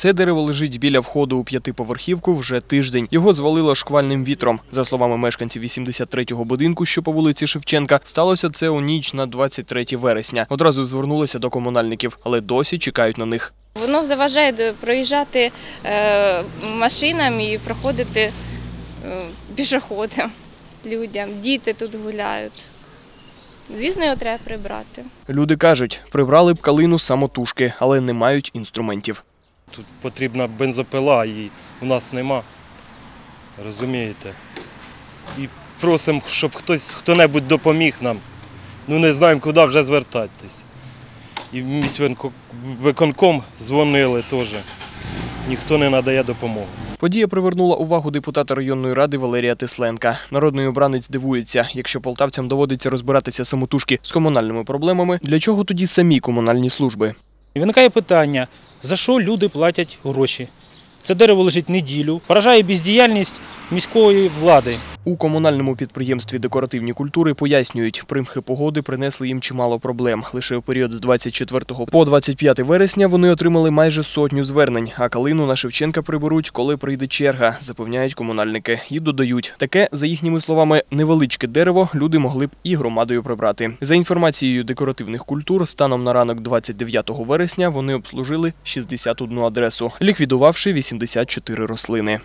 Це дерево лежить біля входу у п'ятиповерхівку вже тиждень. Його звалило шквальним вітром. За словами мешканців 83-го будинку, що по вулиці Шевченка, сталося це у ніч на 23 вересня. Одразу звернулися до комунальників, але досі чекають на них. Воно заважає проїжджати е, машинам і проходити е, пішоходам, людям. Діти тут гуляють. Звісно, його треба прибрати. Люди кажуть, прибрали б калину самотужки, але не мають інструментів. Тут потрібна бензопила, її у нас нема. Розумієте? І просимо, щоб хтось хто-небудь допоміг нам. Ну не знаємо, куди вже звертатись. І в міськвиконком дзвонили теж. Ніхто не надає допомогу. Подія привернула увагу депутата районної ради Валерія Тисленка. Народний обранець дивується, якщо полтавцям доводиться розбиратися самотужки з комунальними проблемами, для чого тоді самі комунальні служби? Виникає питання, за що люди платять гроші? Це дерево лежить неділю, поражає бездіяльність міської влади. У комунальному підприємстві декоративні культури пояснюють, примхи погоди принесли їм чимало проблем. Лише у період з 24 по 25 вересня вони отримали майже сотню звернень, а калину на Шевченка приберуть, коли прийде черга, запевняють комунальники. І додають, таке, за їхніми словами, невеличке дерево люди могли б і громадою прибрати. За інформацією декоративних культур, станом на ранок 29 вересня вони обслужили 61 адресу, ліквідувавши 84 рослини.